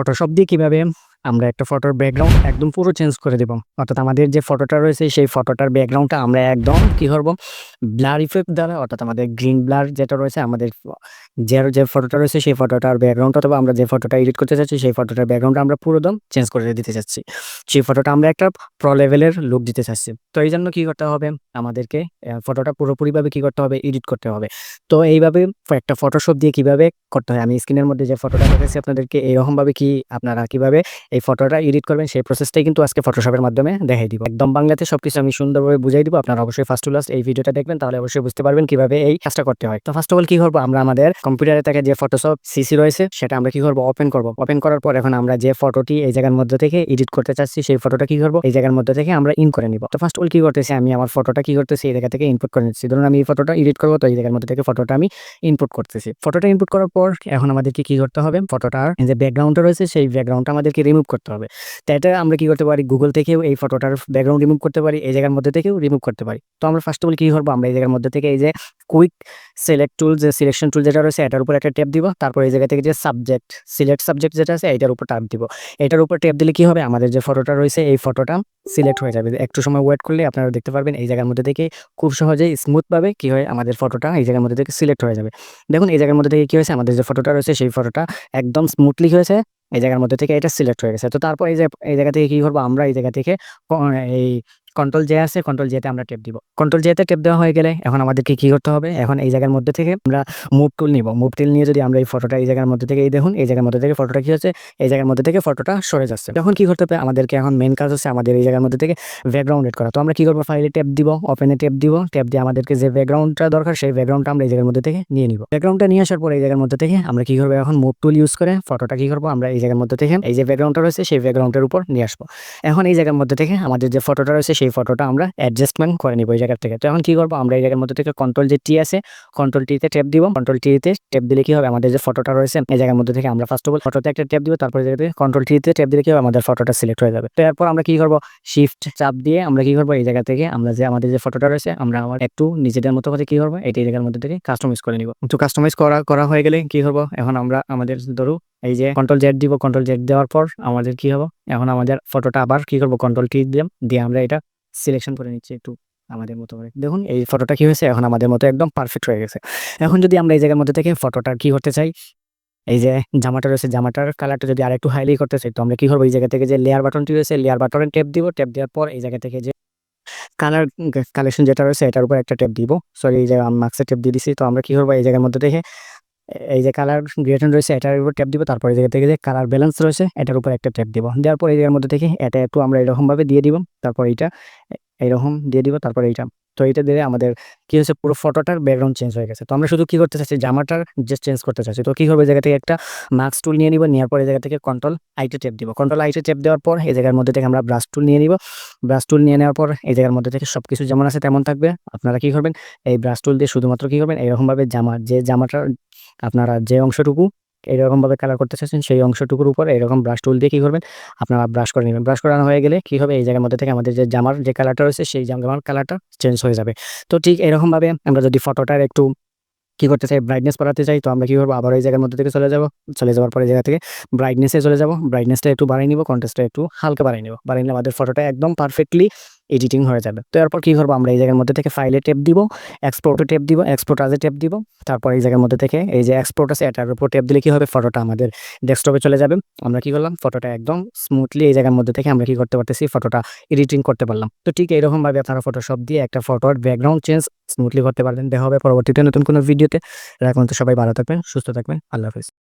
Photoshop দিয়ে কীভাবে আমরা একটা ফটোর ব্যাকগ্রাউন্ড একদম পুরো চেঞ্জ করে দেব। অর্থাৎ আমাদের যে ফটোটা রয়েছে, সেই ফটোটার ব্যাকগ্রাউন্ডটা আমরা একদম কি করব? ব্লার ইফেক্ট দ্বারা, অর্থাৎ আমাদের গ্রিন ব্লার যেটা রয়েছে, আমাদের যে যে ফটোটা রয়েছে, সেই ফটোটার ব্যাকগ্রাউন্ড অথবা আমরা যে ফটোটা এডিট করতে চাচ্ছি, সেই ফটোটার ব্যাকগ্রাউন্ডটা আমরা পুরো দম চেঞ্জ করে দিতে চাচ্ছি। সেই ফটোটা আমরা একটা প্রো লেভেলের লুক দিতে চাচ্ছি। তো এই জন্য কী করতে হবে? আমাদেরকে ফটোটা পুরোপুরিভাবে কী করতে হবে? এডিট করতে হবে। তো এইভাবে একটা ফটোশপ দিয়ে কীভাবে করতে হয়? আমি স্ক্রিনের মধ্যে যে ফটোটা দেখেছি আপনাদেরকে এইরকমভাবে কি, আপনারা কীভাবে এই ফটোটা এডিট করবেন, সেই প্রসেসটাই কিন্তু আজকে ফটোশপের মাধ্যমে দেখাই দিব। একদম বাংলাতে সবকিছু আমি সুন্দরভাবে বুঝাই দিব। আপনারা অবশ্যই ফার্স্ট টু লাস্ট এই ভিডিওটা দেখবেন, তাহলে অবশ্যই বুঝতে পারবেন কীভাবে এই কাজটা করতে হয়। তো ফার্স্ট অফ অল কি করব? আমরা আমাদের কম্পিউটারে থেকে যে ফটোশপ সিসি রয়েছে, সেটা আমরা কি করব? ওপেন করব। ওপেন করার পর এখন আমরা যে ফটোটি এই জায়গার মধ্যে থেকে এডিট করতে চাচ্ছি, সেই ফটোটা কি করব? এই জায়গার মধ্যে থেকে আমরা ইন করে নিব। তো ফার্স্ট অল কি করতেছি? আমি আমার ফটোটা কি করতেছি? এই জায়গা থেকে ইনপুট করে নিচ্ছি। ধরুন আমি এই ফটোটা এডিট করব, তো এই জায়গার মধ্যে থেকে ফটোটা আমি ইনপুট করতেছি। ফটোটা ইনপুট করার পর এখন আমাদেরকে কি করতে হবে? ফটোটার যে ব্যাকগ্রাউন্ডটা রয়েছে, সেই ব্যাকগ্রাউন্ডটা আমাদেরকে রিমুভ করতে হবে। তো এটা আমরা কি করতে পারি? গুগল থেকেও এই ফটোটার ব্যাকগ্রাউন্ড রিমুভ করতে পারি, এই জায়গার মধ্যে থেকেও রিমুভ করতে পারি। তো আমরা ফার্স্ট অফ অল কি করব? আমরা এই জায়গার মধ্যে থেকে এই যে কুইক সিলেক্ট টুল যে সিলেকশন টুল যেটা রয়েছে, এটার উপর একটা ট্যাপ দিব। তারপর এই জায়গা থেকে যে সাবজেক্ট সিলেক্ট সাবজেক্ট যেটা আছে, এটার উপর ট্যাপ দিব। এটার উপর ট্যাপ দিলে কি হবে? আমাদের যে ফটোটা রয়েছে, এই ফটোটা সিলেক্ট হয়ে যাবে। একটু সময় ওয়েট করলে আপনারা দেখতে পারবেন, এই জায়গার মধ্যে থেকে খুব সহজেই স্মুথভাবে কি হয়? আমাদের ফটোটা এই জায়গার মধ্যে থেকে সিলেক্ট হয়ে যাবে। দেখুন, এই জায়গার মধ্যে থেকে কি হয়েছে? আমাদের যে ফটোটা রয়েছে, সেই ফটোটা একদম স্মুথলি হয়েছে। এই জায়গার মধ্যে থেকে এটা সিলেক্ট হয়ে গেছে। তো তারপর এই যে, এই জায়গা থেকে কি করব আমরা? এই জায়গা থেকে এই কন্ট্রোল জে আছে কন্ট্রোল জেতে আমরা টেপ দিব। কন্ট্রোল জেতে টেপ দেওয়া হয়ে গেলে এখন আমাদেরকে কি করতে হবে? এখন এই জায়গার মধ্যে থেকে আমরা মুভ টুল নিব। মুভ টুল নিয়ে যদি আমরা এই ফটোটা এই জায়গার মধ্যে থেকে, এই দেখুন, এই জায়গার মধ্যে থেকে ফটোটা কি হচ্ছে? এই জায়গার মধ্যে থেকে ফটোটা সরে যাচ্ছে। তখন কি করতে হবে? আমাদেরকে এখন মেন কাজ হচ্ছে আমাদের এই জায়গার মধ্যে থেকে ব্যাকগ্রাউন্ড এড করা। তো আমরা কি করব? ফাইলে টেপ দিব ওপেনে টেপ দিব টেপ দিয়ে আমাদেরকে যে ব্যাকগ্রাউন্ডটা দরকার, সেই ব্যাকগ্রাউন্ডটা আমরা এই জায়গার মধ্যে থেকে নিয়ে নিব। ব্যাকগ্রাউন্ডটা নিয়ে আসার পর এই জায়গার মধ্যে থেকে আমরা কি করব? এখন মুভ টুল ইউজ করে ফটোটা কি করব? আমরা এই জায়গার মধ্যে থেকে, এই যে ব্যাকগ্রাউন্ডটা রয়েছে, সেই ব্যাকগ্রাউন্ডের উপর নিয়ে আসব। এখন এই জায়গার মধ্যে থেকে আমাদের যে ফটোটা রয়েছে, সেই ফটোটা আমরা অ্যাডজাস্টমেন্ট করে নিব এই জায়গা থেকে। তো এখন কি করব? আমরা এই জায়গার মধ্যে থেকে কন্ট্রোল যে টি আছে কন্ট্রোল টিতে টেপ দিব। কন্ট্রোল টিতে টেপ দিলে কি হবে? আমাদের যে ফটোটা রয়েছে, এই জায়গার মধ্যে থেকে আমরা ফার্স্ট অফ অল ফটোতে একটা টেপ দিব, তারপরে কন্ট্রোল টিতে টেপ দিলে কি হবে? আমাদের ফটোটা সিলেক্ট হয়ে যাবে। তো এরপর আমরা কি করব? শিফট চাপ দিয়ে আমরা কি করব? এই জায়গা থেকে আমরা যে আমাদের যে ফটোটা রয়েছে, আমরা আমার একটু নিজেদের মতো করে কি করব? এই জায়গার মধ্যে থেকে কাস্টমাইজ করে নিব। তো কাস্টমাইজ করা করা হয়ে গেলে কি করব? এখন আমরা আমাদের ধরো এই যে কন্ট্রোল জেড দিব কন্ট্রোল জেড দেওয়ার পর আমাদের কি হবে? এখন আমাদের ফটোটা আবার কি করব? কন্ট্রোল টি দিলাম দিয়ে আমরা এটা সিলেকশন করে নিচ্ছি একটু আমাদের মতো করে। দেখুন, এই ফটোটা কি হয়েছে? এখন আমাদের মতো একদম পারফেক্ট হয়ে গেছে। এখন যদি আমরা এই জায়গার মধ্যে থেকে ফটোটা কি করতে চাই? এই যে জামাটা রয়েছে, জামাটার কালারটা যদি আরেকটু হাইলি করতে চাই, তো আমরা কি করব? এই জায়গা থেকে যে লেয়ার বাটনটি রয়েছে লেয়ার বাটনে টেপ দিব। টেপ দেওয়ার পর এই জায়গা থেকে যে কালার কালেকশন যেটা রয়েছে, এটার উপর একটা টেপ দিব। সরি এই যে মার্কসের টেপ দিয়ে দিছি। তো আমরা কি করব? এই জায়গার মধ্যে থেকে এই যে কালার গ্রেটন রয়েছে, এটার উপর ট্যাপ দিব, তারপর এই জায়গা থেকে যে কালার ব্যালেন্স রয়েছে, এটার উপর একটা ট্যাপ দিব। দেওয়ার পর এই জায়গার মধ্যে থেকে এটা একটু আমরা এরকমভাবে দিয়ে দিব, তারপর এইটা, এইরকম দিয়ে দিব, তারপর এইটা। তো এইটা দিয়ে আমাদের কি হচ্ছে পুরো ফটোটার ব্যাকগ্রাউন্ড চেঞ্জ হয়ে গেছে। তো আমরা শুধু কি করতে চাচ্ছি, জামাটার যে চেঞ্জ করতে চাচ্ছি। তো কি করব জায়গা থেকে একটা মার্কস টুল নিয়ে নিব, নেওয়ার পর এই জায়গা থেকে কন্ট্রোল আইটে টেপ দিব। কন্ট্রোল আইটে টেপ দেওয়ার পর এই জায়গার মধ্যে থেকে আমরা ব্রাশ টুল নিয়ে নিব। ব্রাশ টুল নিয়ে নেওয়ার পর এই জায়গার মধ্যে থেকে সব কিছু যেমন আছে তেমন থাকবে। আপনারা কি করবেন, এই ব্রাশ টুল দিয়ে শুধুমাত্র কি করবেন এরকমভাবে জামা, যে জামাটার আপনারা যে অংশটুকু এরকমভাবে কালার করতে চাচ্ছেন, সেই অংশটুকুর উপর এরকম ব্রাশ টুল দিয়ে কী করবেন? আপনারা ব্রাশ করে নেবেন। ব্রাশ করানো হয়ে গেলে কী হবে? এই জায়গার মধ্যে থেকে আমাদের যে জামার যে কালারটা রয়েছে, সেই জামার কালারটা চেঞ্জ হয়ে যাবে। তো ঠিক এরকমভাবে আমরা যদি ফটোটার একটু কি করতে চাই? ব্রাইটনেস বাড়াতে চাই, তো আমরা কী করব? আবার এই জায়গার মধ্যে থেকে চলে যাব। চলে যাওয়ার পরে জায়গা থেকে ব্রাইটনেসে চলে যাব। ব্রাইটনেসটা একটু বাড়াই নিব কন্টেস্টটা একটু হালকা বাড়াই নিব। বাড়াই নিলে আমাদের ফটোটা একদম পারফেক্টলি এডিটিং হয়ে যাবে। তো এরপর কি করব আমরা? এই জায়গার মধ্যে থেকে ফাইলে টেপ দিব এক্সপোর্টে টেপ দিব এক্সপোর্ট আজে টেপ দিব। তারপর এই জায়গার মধ্যে থেকে এই যে এক্সপোর্ট আছে, এটার উপর টেপ দিলে কি হবে? ফটোটা আমাদের ডেস্কটপে চলে যাবে। আমরা কি করলাম? ফটোটা একদম স্মুথলি এই জায়গার মধ্যে থেকে আমরা কি করতে পারতেছি? ফটোটা এডিটিং করতে পারলাম। তো ঠিক এইরকম ভাবে আপনারা ফটোশপ দিয়ে একটা ফটোর ব্যাকগ্রাউন্ড চেঞ্জ স্মুথলি করতে পারবেন। দেখা হবে পরবর্তীতে নতুন কোনো ভিডিওতে এখন তো সবাই ভালো থাকবেন, সুস্থ থাকবেন। আল্লাহ হাফিজ।